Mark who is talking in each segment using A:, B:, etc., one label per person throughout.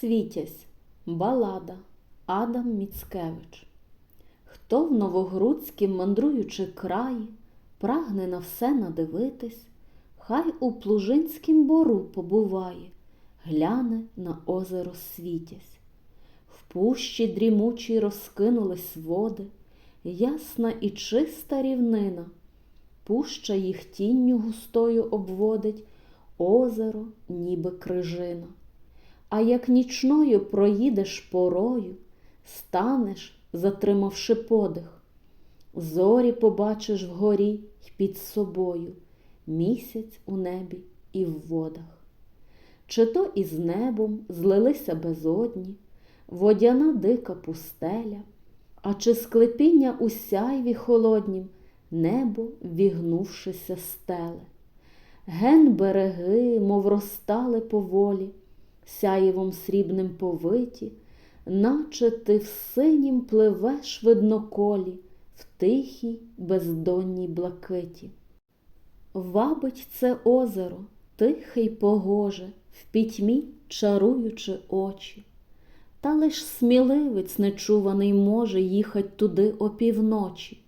A: Світязь, балада Адам Міцкевич. Хто в Новогрудськім мандруючи краї, прагне на все надивитись, хай у Плужинськім бору побуває, гляне на озеро Світязь. В пущі дрімучій розкинулись води, ясна і чиста рівнина, пуща їх тінню густою обводить, озеро, ніби крижина. А як нічною проїдеш порою, станеш, затримавши подих, зорі побачиш вгорі й під собою, місяць у небі і в водах. Чи то із небом злилися безодні, водяна дика пустеля, а чи склепіння у сяйві холоднім, небо вігнувшися стеле. Ген береги, мов розстали поволі, сяєвом срібним повиті, наче ти в синім пливеш видноколі, в тихій бездонній блакиті. Вабить це озеро, тихе й погоже, в пітьмі чаруючи очі. Та лиш сміливець нечуваний може їхать туди опівночі.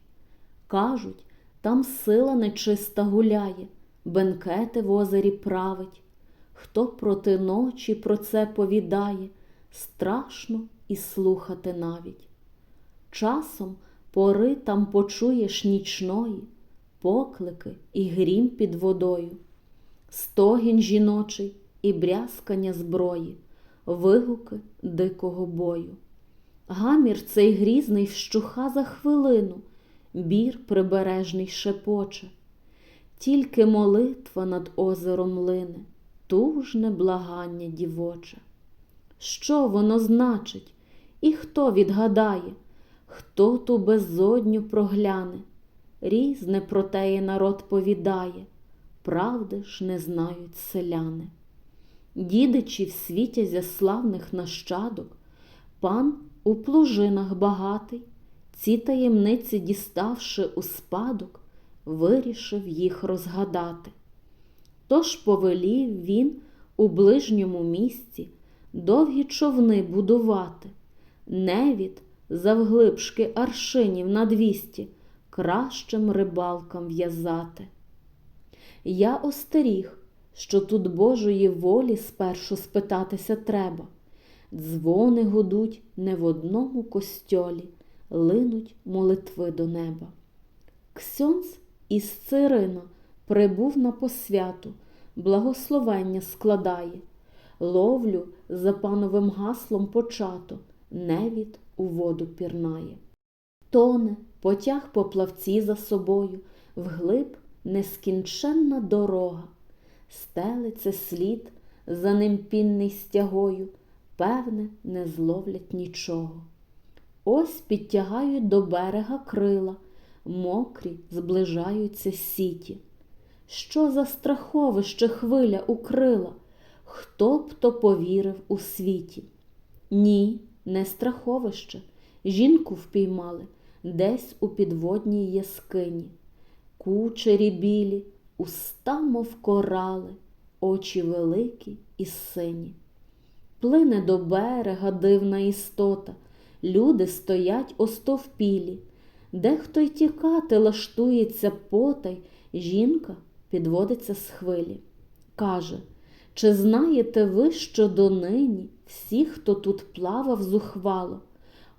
A: Кажуть, там сила нечиста гуляє, бенкети в озері править. Хто проти ночі про це повідає, страшно і слухати навіть. Часом пори там почуєш нічної, поклики і грім під водою, стогін жіночий і брязкання зброї, вигуки дикого бою. Гамір цей грізний вщуха за хвилину, бір прибережний шепоче, тільки молитва над озером лине, тужне благання дівоче. Що воно значить, і хто відгадає, хто ту безодню прогляне? Різне про теє народ повідає, правди ж не знають селяни. Дідичів світязя славних нащадок, пан у плужинах багатий, ці таємниці, діставши у спадок, вирішив їх розгадати. Тож повелів він у ближньому місці довгі човни будувати, невід завглибшки аршинів на двісті, кращим рибалкам в'язати. Я остеріг, що тут Божої волі спершу спитатися треба. Дзвони гудуть не в одному костьолі, линуть молитви до неба. Ксьонц із Цирина прибув на посвяту, благословення складає, ловлю за пановим гаслом почато, невід у воду пірнає. Тоне, потяг по плавці за собою, вглиб нескінченна дорога, стелиться слід, за ним пінний стягою, певне, не зловлять нічого. Ось підтягають до берега крила, мокрі зближаються сіті. Що за страховище хвиля укрила? Хто б то повірив у світі? Ні, не страховище. Жінку впіймали десь у підводній яскині. Кучері білі, уста, мов корали, очі великі і сині. Плине до берега дивна істота, люди стоять остовпілі, дехто й тікати лаштується потай, жінка підводиться з хвилі. Каже, чи знаєте ви, що донині всі, хто тут плавав зухвало,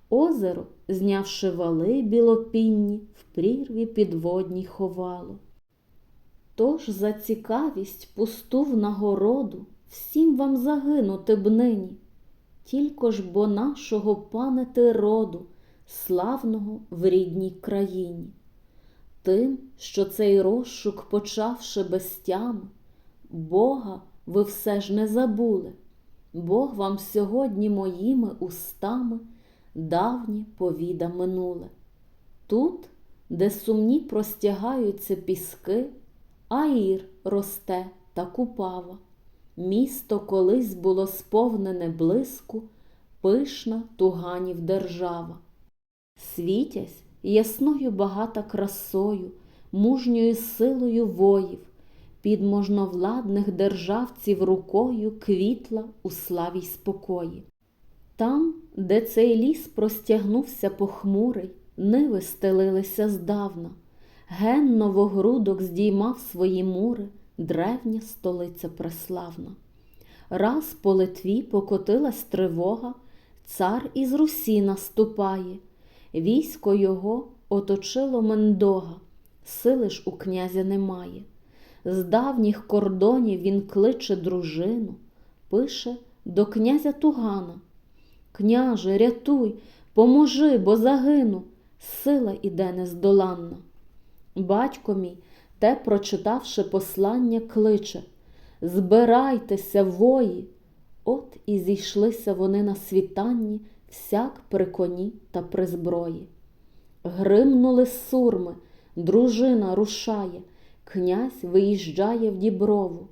A: озеро, знявши вали білопінні, в прірві підводній ховало. Тож за цікавість пусту в нагороду всім вам загинути б нині, тільки ж бо нашого панети роду, славного в рідній країні. Тим, що цей розшук, почавши без тями, Бога ви все ж не забули, Бог вам сьогодні моїми устами давні повіда минуле. Тут, де сумні простягаються піски, Аїр росте та купава. Місто колись було сповнене блиску, пишна туганів держава. Світязь ясною багата красою, мужньою силою воїв, під можновладних державців рукою квітла у славі й спокої. Там, де цей ліс простягнувся похмурий, ниви стелилися здавна, ген новогрудок здіймав свої мури, древня столиця преславна. Раз по Литві покотилась тривога, цар із Русі наступає, військо його оточило Мендога, сили ж у князя немає. З давніх кордонів він кличе дружину, пише до князя Тугана. Княже, рятуй, поможи, бо загину, сила іде нездоланна. Батько мій, те, прочитавши послання, кличе Збирайтеся, вої. От і зійшлися вони на світанні, всяк при коні та при зброї. Гримнули сурми, дружина рушає, князь виїжджає в діброву.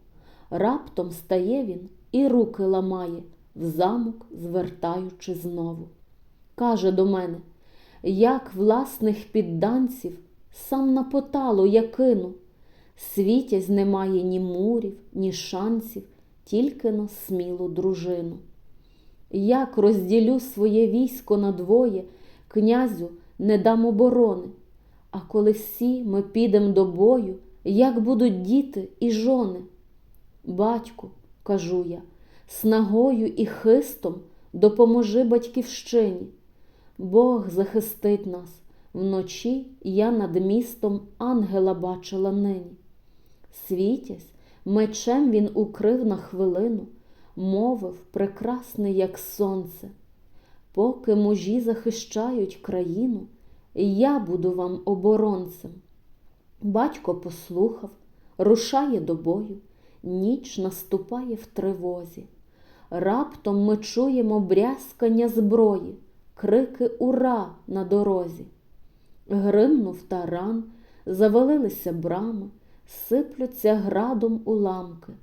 A: Раптом стає він і руки ламає, в замок звертаючи знову. Каже до мене, як власних підданців сам на поталу я кину. Світязь немає ні мурів, ні шансів, тільки на смілу дружину. Як розділю своє військо на двоє, князю не дам оборони, а коли всі ми підем до бою, як будуть діти і жони? Батьку, кажу я, снагою і хистом допоможи батьківщині. Бог захистить нас. Вночі я над містом ангела бачила нині. Світязь, мечем він укрив на хвилину, мовив прекрасний, як сонце. Поки мужі захищають країну, я буду вам оборонцем. Батько послухав, рушає до бою, ніч наступає в тривозі. Раптом ми чуємо брязкання зброї, крики Ура на дорозі. Гримнув таран, завалилися брами, сиплються градом уламки.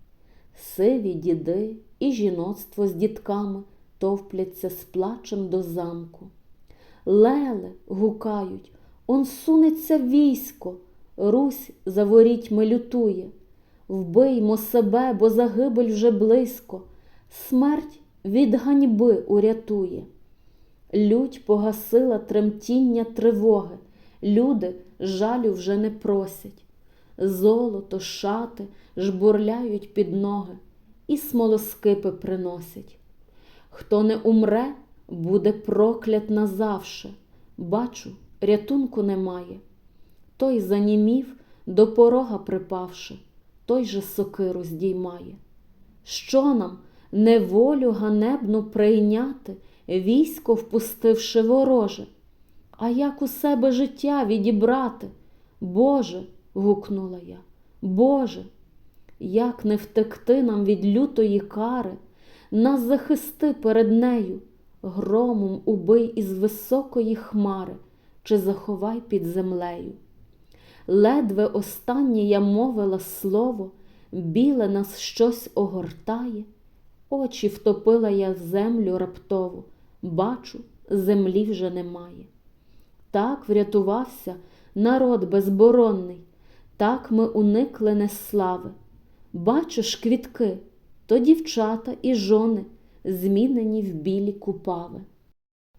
A: Сиві діди і жіноцтво з дітками товпляться з плачем до замку. Леле, гукають, он сунеться військо, Русь за ворітьми лютує. Вбиймо себе, бо загибель вже близько, смерть від ганьби урятує. Лють погасила тремтіння тривоги, люди жалю вже не просять. Золото, шати жбурляють під ноги і смолоскипи приносять. Хто не умре, буде проклят назавше. Бачу, рятунку немає. Той занімів, до порога припавши, той же сокиру здіймає. Що нам неволю ганебну прийняти, військо впустивши вороже? А як у себе життя відібрати? Боже, гукнула я, Боже, як не втекти нам від лютої кари, нас захисти перед нею, громом убий із високої хмари, чи заховай під землею. Ледве останнє я мовила слово, біле нас щось огортає, очі втопила я землю раптово, бачу, землі вже немає. Так врятувався народ безборонний, так ми уникли неслави. Бачиш квітки, то дівчата і жони, змінені в білі купави.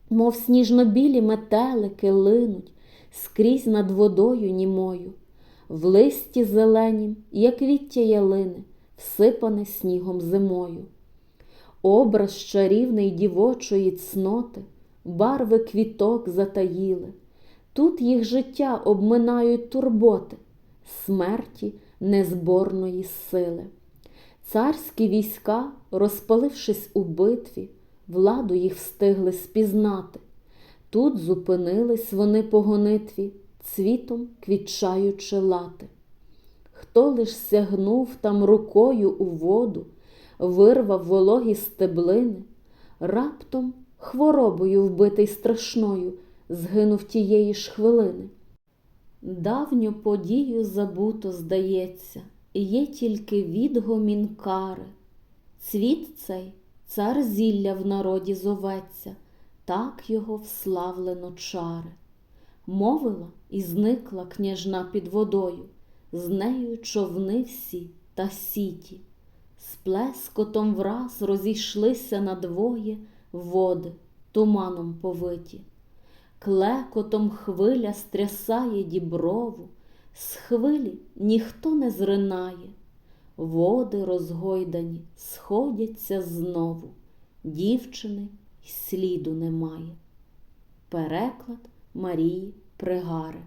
A: Мов сніжно-білі метелики линуть скрізь над водою німою, в листі зеленім, як віття ялини, всипане снігом зимою. Образ чарівний дівочої цноти, барви квіток затаїли, тут їх життя обминають турботи, смерті незборної сили. Царські війська, розпалившись у битві, владу їх встигли спізнати. Тут зупинились вони по гонитві, цвітом квітчаючи лати. Хто лиш сягнув там рукою у воду, вирвав вологі стеблини, раптом хворобою вбитий страшною, згинув тієї ж хвилини. Давню подію забуто, здається, є тільки відгомін кари. Цвіт цей цар зілля в народі зоветься, так його вславлено чари. Мовила і зникла княжна під водою, з нею човни всі та сіті, з плескотом враз розійшлися надвоє води, туманом повиті. Клекотом хвиля стрясає діброву, з хвилі ніхто не зринає, води розгойдані сходяться знову, дівчини й сліду немає. Переклад Марії Пригари